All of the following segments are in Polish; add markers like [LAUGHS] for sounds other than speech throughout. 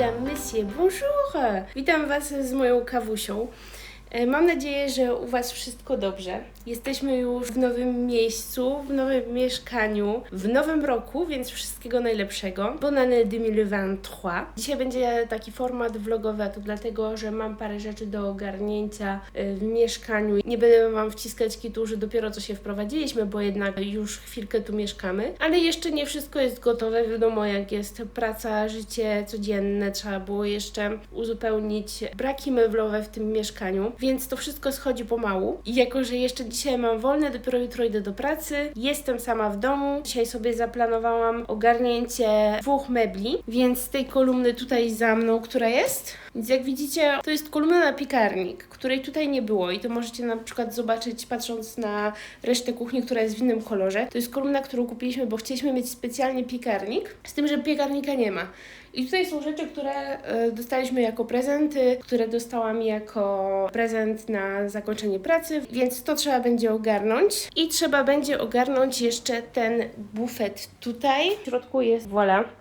Mesdames, messieurs, bonjour! Witam Was z moją kawusią. E, Mam nadzieję, że u Was wszystko dobrze. Jesteśmy już w nowym miejscu, w nowym mieszkaniu, w nowym roku, więc wszystkiego najlepszego. Bonne année 2023. Dzisiaj będzie taki format vlogowy, a to dlatego, że mam parę rzeczy do ogarnięcia e, w mieszkaniu. Nie będę Wam wciskać kitu, że dopiero co się wprowadziliśmy, bo jednak już chwilkę tu mieszkamy. Ale jeszcze nie wszystko jest gotowe. Wiadomo, jak jest praca, życie codzienne, trzeba było jeszcze uzupełnić braki meblowe w tym mieszkaniu, więc to wszystko schodzi pomału. I jako, że jeszcze dzisiaj mam wolne, dopiero jutro idę do pracy, jestem sama w domu. Dzisiaj sobie zaplanowałam ogarnięcie dwóch mebli, więc tej kolumny tutaj za mną, która jest, więc jak widzicie, to jest kolumna na piekarnik, której tutaj nie było i to możecie na przykład zobaczyć patrząc na resztę kuchni, która jest w innym kolorze. To jest kolumna, którą kupiliśmy, bo chcieliśmy mieć specjalnie piekarnik, z tym, że piekarnika nie ma. I tutaj są rzeczy, które e, dostaliśmy jako prezenty, które dostałam jako prezent na zakończenie pracy, więc to trzeba będzie ogarnąć. I trzeba będzie ogarnąć jeszcze ten bufet tutaj. W środku jest, E,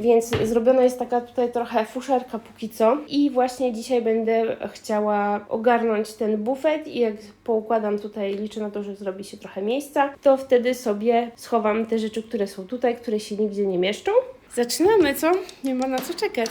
więc zrobiona jest taka tutaj trochę fuszerka póki co. I właśnie dzisiaj będę chciała ogarnąć ten bufet i jak poukładam tutaj, liczę na to, że zrobi się trochę miejsca, to wtedy sobie schowam te rzeczy, które są tutaj, które się nigdzie nie mieszczą. Zaczynamy, co? Nie ma na co czekać.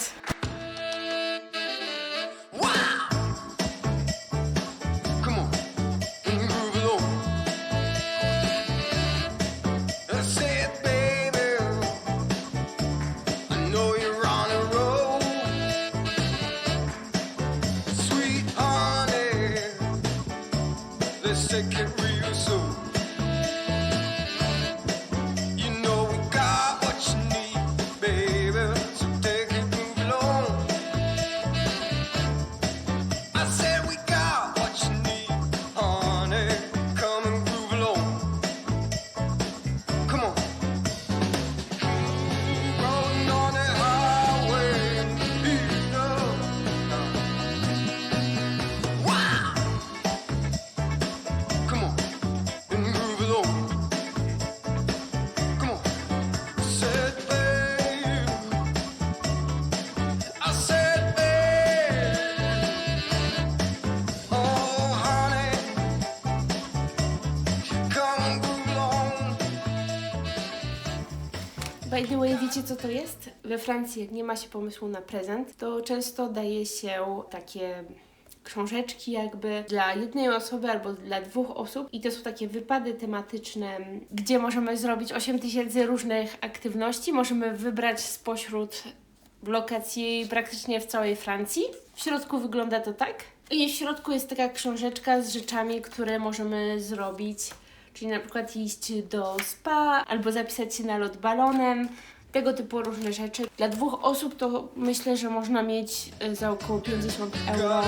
By the way, wiecie co to jest? We Francji, jak nie ma się pomysłu na prezent, to często daje się takie książeczki jakby dla jednej osoby albo dla dwóch osób i to są takie wypady tematyczne, gdzie możemy zrobić 8 tysięcy różnych aktywności, możemy wybrać spośród lokacji praktycznie w całej Francji. W środku wygląda to tak. I w środku jest taka książeczka z rzeczami, które możemy zrobić Czyli na przykład iść do spa albo zapisać się na lot balonem. Tego typu różne rzeczy. Dla dwóch osób to myślę, że można mieć y, za około 50 euro.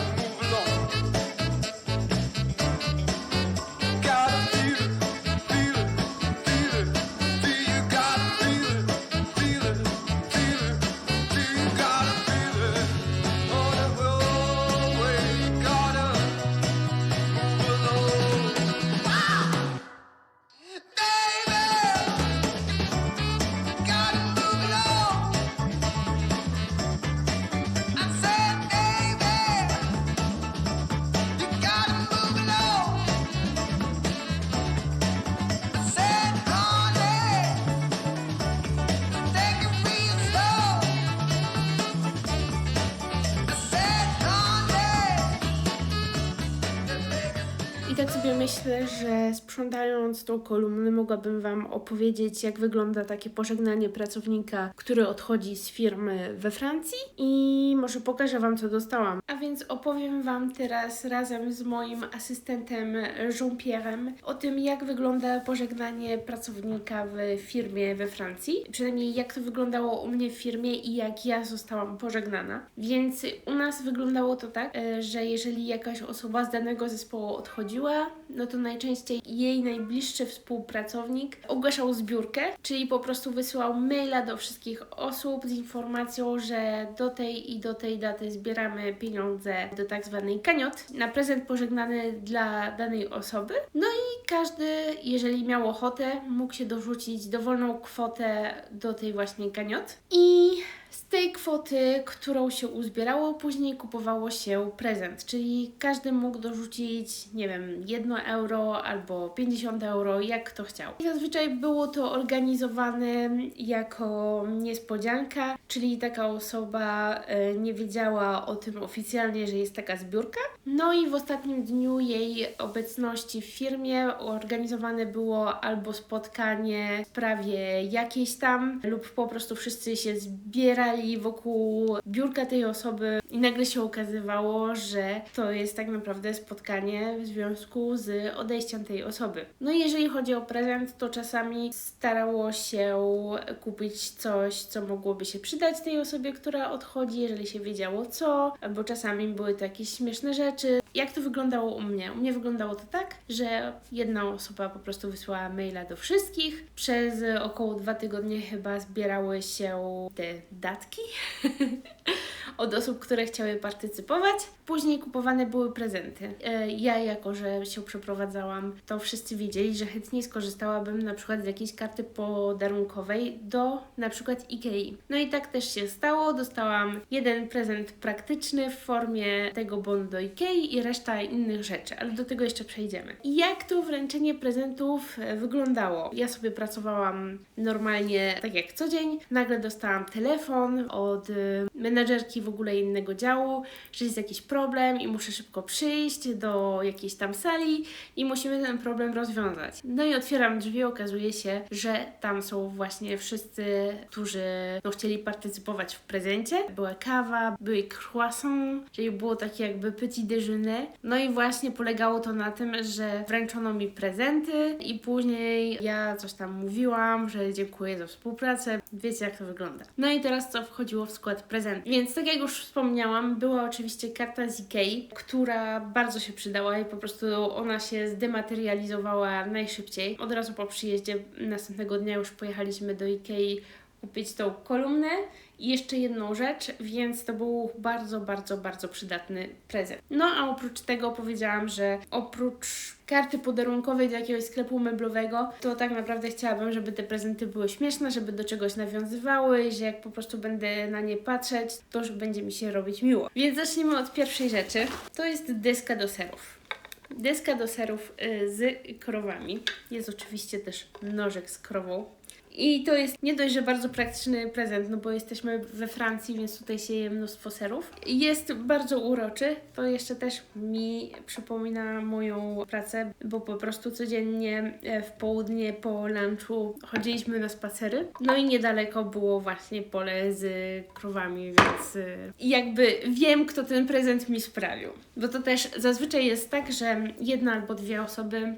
Myślę, że sprzątając tą kolumnę mogłabym Wam opowiedzieć, jak wygląda takie pożegnanie pracownika, który odchodzi z firmy we Francji i może pokażę Wam, co dostałam. A więc opowiem Wam teraz razem z moim asystentem Jean-Pierre'em o tym, jak wygląda pożegnanie pracownika w firmie we Francji. Przynajmniej jak to wyglądało u mnie w firmie i jak ja zostałam pożegnana. Więc u nas wyglądało to tak, e, że jeżeli jakaś osoba z danego zespołu odchodziła, no to najczęściej jej najbliższy współpracownik ogłaszał zbiórkę, czyli po prostu wysyłał maila do wszystkich osób z informacją, że do tej i do tej daty zbieramy pieniądze do tak zwanej kaniot na prezent pożegnany dla danej osoby. No i każdy, jeżeli miał ochotę, mógł się dorzucić dowolną kwotę do tej właśnie kaniot. I Z tej kwoty, którą się uzbierało, później kupowało się prezent, czyli każdy mógł dorzucić, nie wiem, 1 euro albo 50 euro, jak kto chciał. I zazwyczaj było to organizowane jako niespodzianka, czyli taka osoba e, nie wiedziała o tym oficjalnie, że jest taka zbiórka. No i w ostatnim dniu jej obecności w firmie organizowane było albo spotkanie w sprawie jakiejś tam, lub po prostu wszyscy się zbierali wokół biurka tej osoby i nagle się okazywało, że to jest tak naprawdę spotkanie w związku z odejściem tej osoby. No i jeżeli chodzi o prezent, to czasami starało się kupić coś, co mogłoby się przydać tej osobie, która odchodzi, jeżeli się wiedziało co, albo czasami były to jakieś śmieszne rzeczy. Jak to wyglądało u mnie? U mnie wyglądało to tak, że jedna osoba po prostu wysłała maila do wszystkich. Przez około dwa tygodnie chyba zbierały się te datki [LAUGHS] od osób, które chciały partycypować. Później kupowane były prezenty. E, Ja, jako że się przeprowadzałam, to wszyscy wiedzieli, że chętnie skorzystałabym na przykład z jakiejś karty podarunkowej do na przykład Ikei. No i tak też się stało. Dostałam jeden prezent praktyczny w formie tego bonu do Ikei i reszta innych rzeczy, ale do tego jeszcze przejdziemy. Jak to wręczenie prezentów e, wyglądało? Ja sobie pracowałam normalnie, tak jak co dzień. Nagle dostałam telefon od y, menadżerki w ogóle innego działu, że jest jakiś problem i muszę szybko przyjść do jakiejś tam sali i musimy ten problem rozwiązać. No i otwieram drzwi, okazuje się, że tam są właśnie wszyscy, którzy no, chcieli partycypować w prezencie. Była kawa, były croissant, czyli było takie jakby petit déjeuner. No i właśnie polegało to na tym, że wręczono mi prezenty i później ja coś tam mówiłam, że dziękuję za współpracę. Wiecie jak to wygląda. No i teraz co wchodziło w skład prezentów. Więc tak jak już wspomniałam, była oczywiście karta z Ikei, która bardzo się przydała i po prostu ona się zdematerializowała najszybciej. Od razu po przyjeździe następnego dnia już pojechaliśmy do Ikei kupić tą kolumnę i jeszcze jedną rzecz, więc to był bardzo, bardzo, bardzo przydatny prezent. No a oprócz tego powiedziałam, że oprócz karty podarunkowej do jakiegoś sklepu meblowego, to tak naprawdę chciałabym, żeby te prezenty były śmieszne, żeby do czegoś nawiązywały, że jak po prostu będę na nie patrzeć, to już będzie mi się robić miło. Więc zacznijmy od pierwszej rzeczy. To jest deska do serów. Deska do serów y, z krowami. Jest oczywiście też nożek z krową. I to jest nie dość, że bardzo praktyczny prezent, no bo jesteśmy we Francji, więc tutaj się je mnóstwo serów. Jest bardzo uroczy, to jeszcze też mi przypomina moją pracę, bo po prostu codziennie e, w południe po lunchu chodziliśmy na spacery. No i niedaleko było właśnie pole z krowami, więc e, jakby wiem, kto ten prezent mi sprawił. Bo to też zazwyczaj jest tak, że jedna albo dwie osoby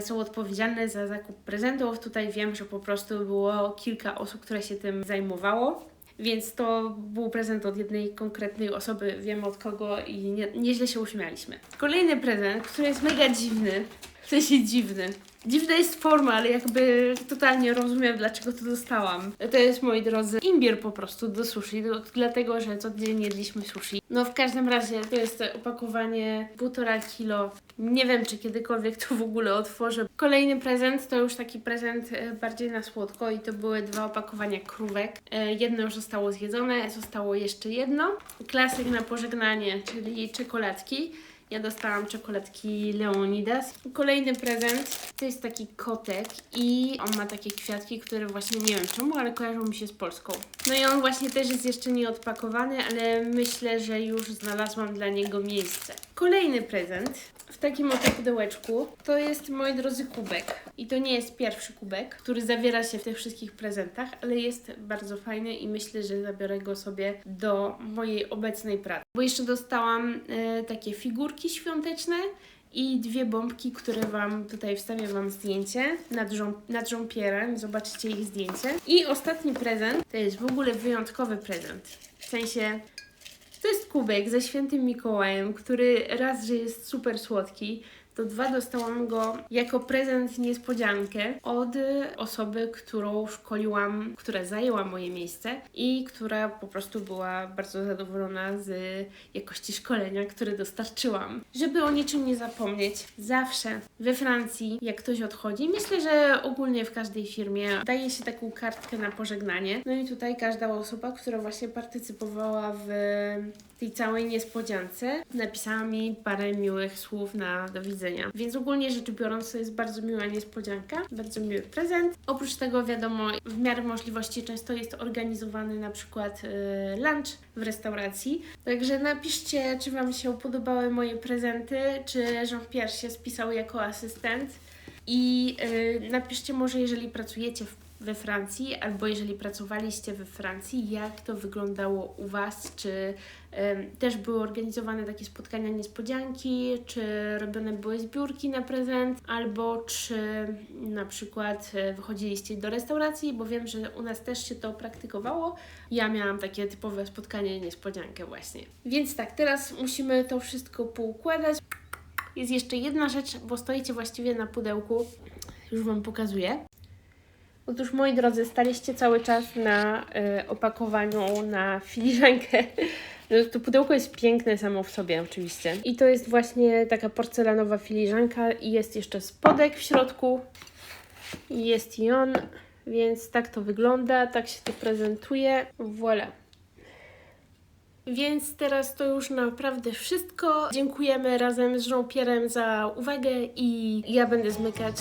są odpowiedzialne za zakup prezentów. Tutaj wiem, że po prostu było kilka osób, które się tym zajmowało. Więc to był prezent od jednej konkretnej osoby, wiem od kogo i nie, nieźle się uśmialiśmy. Kolejny prezent, który jest mega dziwny, w sensie dziwny. Dziwna jest forma, ale jakby totalnie rozumiem, dlaczego to dostałam. To jest, moi drodzy, imbir po prostu do sushi, do, dlatego, że codziennie jedliśmy sushi. No w każdym razie to jest opakowanie półtora kilo. Nie wiem, czy kiedykolwiek to w ogóle otworzę. Kolejny prezent to już taki prezent e, bardziej na słodko i to były dwa opakowania krówek. E, Jedno już zostało zjedzone, zostało jeszcze jedno. Klasyk na pożegnanie, czyli czekoladki. Ja dostałam czekoladki Leonidas. Kolejny prezent to jest taki kotek i on ma takie kwiatki, które właśnie nie wiem czemu, ale kojarzą mi się z Polską. No i on właśnie też jest jeszcze nieodpakowany, ale myślę, że już znalazłam dla niego miejsce. Kolejny prezent w takim oto pudełeczku to jest, moi drodzy, kubek. I to nie jest pierwszy kubek, który zawiera się w tych wszystkich prezentach, ale jest bardzo fajny i myślę, że zabiorę go sobie do mojej obecnej pracy. Bo jeszcze dostałam e, takie figurki świąteczne i dwie bombki, które Wam tutaj wstawię Wam zdjęcie nad, żą- nad. Zobaczycie ich zdjęcie. I ostatni prezent to jest w ogóle wyjątkowy prezent. W sensie to jest kubek ze świętym Mikołajem, który raz, że jest super słodki, to dwa dostałam go jako prezent niespodziankę od osoby, którą szkoliłam, która zajęła moje miejsce i która po prostu była bardzo zadowolona z jakości szkolenia, które dostarczyłam. Żeby o niczym nie zapomnieć, zawsze we Francji, jak ktoś odchodzi, myślę, że ogólnie w każdej firmie daje się taką kartkę na pożegnanie. No i tutaj każda osoba, która właśnie partycypowała w tej całej niespodziance, napisała mi parę miłych słów na do widzenia. Więc ogólnie rzecz biorąc, to jest bardzo miła niespodzianka, bardzo miły prezent. Oprócz tego, wiadomo, w miarę możliwości często jest organizowany na przykład y, lunch w restauracji. Także napiszcie, czy Wam się podobały moje prezenty, czy Jean-Pierre się spisał jako asystent. I y, napiszcie może, jeżeli pracujecie w, we Francji, albo jeżeli pracowaliście we Francji, jak to wyglądało u Was, czy em, też były organizowane takie spotkania niespodzianki, czy robione były zbiórki na prezent, albo czy na przykład e, wychodziliście do restauracji, bo wiem, że u nas też się to praktykowało. Ja miałam takie typowe spotkanie niespodziankę właśnie. Więc tak, teraz musimy to wszystko poukładać. Jest jeszcze jedna rzecz, bo stoicie właściwie na pudełku. Już Wam pokazuję. Otóż, moi drodzy, staliście cały czas na y, opakowaniu na filiżankę. [LAUGHS] No, To pudełko jest piękne samo w sobie, oczywiście. I to jest właśnie taka porcelanowa filiżanka i jest jeszcze spodek w środku. I jest i on, więc tak to wygląda, tak się to prezentuje. Voilà. Więc teraz to już naprawdę wszystko. Dziękujemy razem z Jean-Pierre'em za uwagę i ja będę zmykać